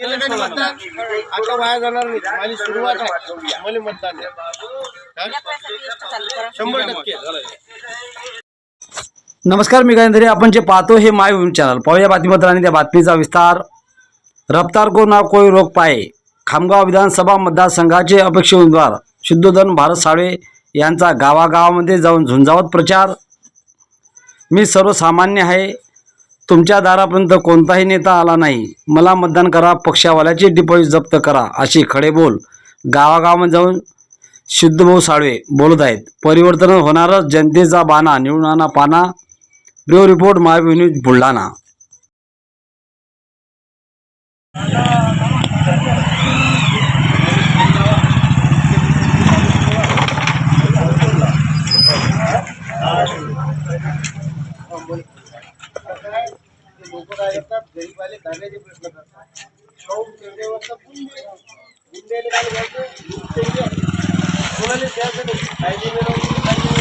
मतदान आता वाया जाणार नाही. माझी सुरुवात आहे. मला मतदान हा? शंभर टक्के. नमस्कार मी गायंधरी आपण जे पाहतो हे माय चॅनल. पाहूया बातमीपत्र आणि त्या बातमीचा विस्तार. रफ्तार को ना कोई रोक पाए. खामगाव विधानसभा मतदारसंघाचे अपेक्षित उमेदवार शुद्धोधन भारत साळवे यांचा गावागावामध्ये जाऊन झुंजावत प्रचार. मी सर्वसामान्य आहे. तुमच्या दारापर्यंत कोणताही नेता आला नाही. मला मतदान करा पक्षावाल्याची डिपॉझिट जप्त करा अशी खडे बोल. गावागावामध्ये जाऊन शुद्धभाऊ साळवे बोलत आहेत. परिवर्तन होणारच जनतेचा बाणा निवडून आणा पाना. Bro report Maybhumi news Buldhana. लोक काय करतात गरीबाले धान्याचे प्रश्न करतात खाऊन पेंडेवरचं बुंदे काय घ्यायचं कोणाला द्यायचं नाही कायदे मिळवून कायदे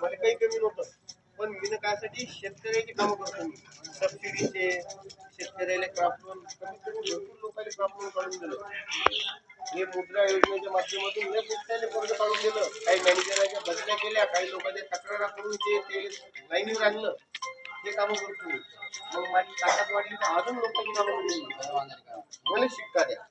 मला काही कमी नव्हतं पण मी कायसाठी शेतकऱ्याची कामं करतो मी सबसिडीचे शेतकऱ्याला क्राफ्टून कमीत कमी भरपूर लोकांनी क्राफ्टून काढून दिलं. हे मुद्रा योजनेच्या माध्यमातून लय शेतकऱ्याला कर्ज काढून दिलं. काही मॅनेजरांच्या बदल्या केल्या काही लोकांच्या तक्रारा करून ते ते लाईनीवर आणलं. ते कामं करतो मग माझी ताकद वाढली तर अजून लोकांची कामं मला शिक्का द्या.